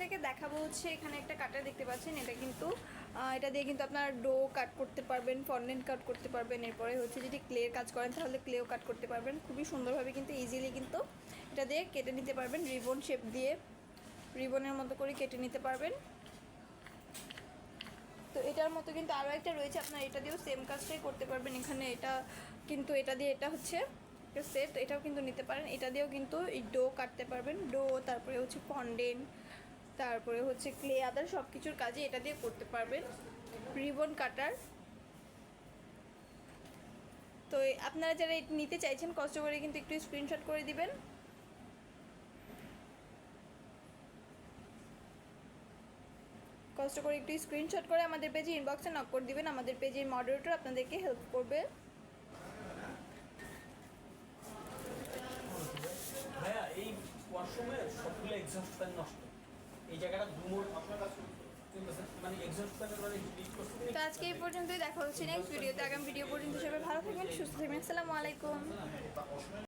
আপনাদেরকে দেখাবো হচ্ছে এখানে একটা কাটার দেখতে পাচ্ছেন, এটা কিন্তু এটা দিয়ে কিন্তু আপনার ডো কাট করতে পারবেন ফন্ডেন্ট কাট করতে পারবেন, এরপরে হচ্ছে যদি ক্লের কাজ করেন তাহলে ক্লেও কাট করতে পারবেন, খুবই সুন্দরভাবে কিন্তু ইজিলি কিন্তু এটা দিয়ে কেটে নিতে পারবেন, রিবন শেপ দিয়ে, রিবনের মতো করে কেটে নিতে পারবেন। তো এটার মতো কিন্তু আরও একটা রয়েছে, আপনার এটা দিয়েও সেম কাজটাই করতে পারবেন, এখানে এটা কিন্তু, এটা দিয়ে এটা হচ্ছে সেট এটাও কিন্তু নিতে পারেন, এটা দিয়েও কিন্তু এই ডো কাটতে পারবেন, ডো, তারপরে হচ্ছে ফন্ডেন্ট তারপরে হচ্ছে ক্লে আদার সব কিছুর কাজে এটা দিয়ে করতে পারবেন। রিবন কাটার তো আপনারা যারা নিতে চাইছেন কষ্ট করে কিন্তু একটু স্ক্রিনশট করে দিবেন। কষ্ট করে একটু স্ক্রিনশট করে আমাদের পেজে ইনবক্সে নক করে দিবেন, আমাদের পেজের মডারেটর আপনাদেরকে হেল্প করবে। ভাইয়া, এই ওয়াশরুমের সবগুলো এক্সস্ট ফ্যান নষ্ট। এই জায়গাটা ধুমোর মানে এক্সস্ট মানে লিক তো আজকে এই পর্যন্তই দেখা হচ্ছে নেক্সট ভিডিওতে আগামী ভিডিও পর্যন্ত সবাই ভালো থাকবেন সুস্থ থাকবেন। আসসালামু আলাইকুম।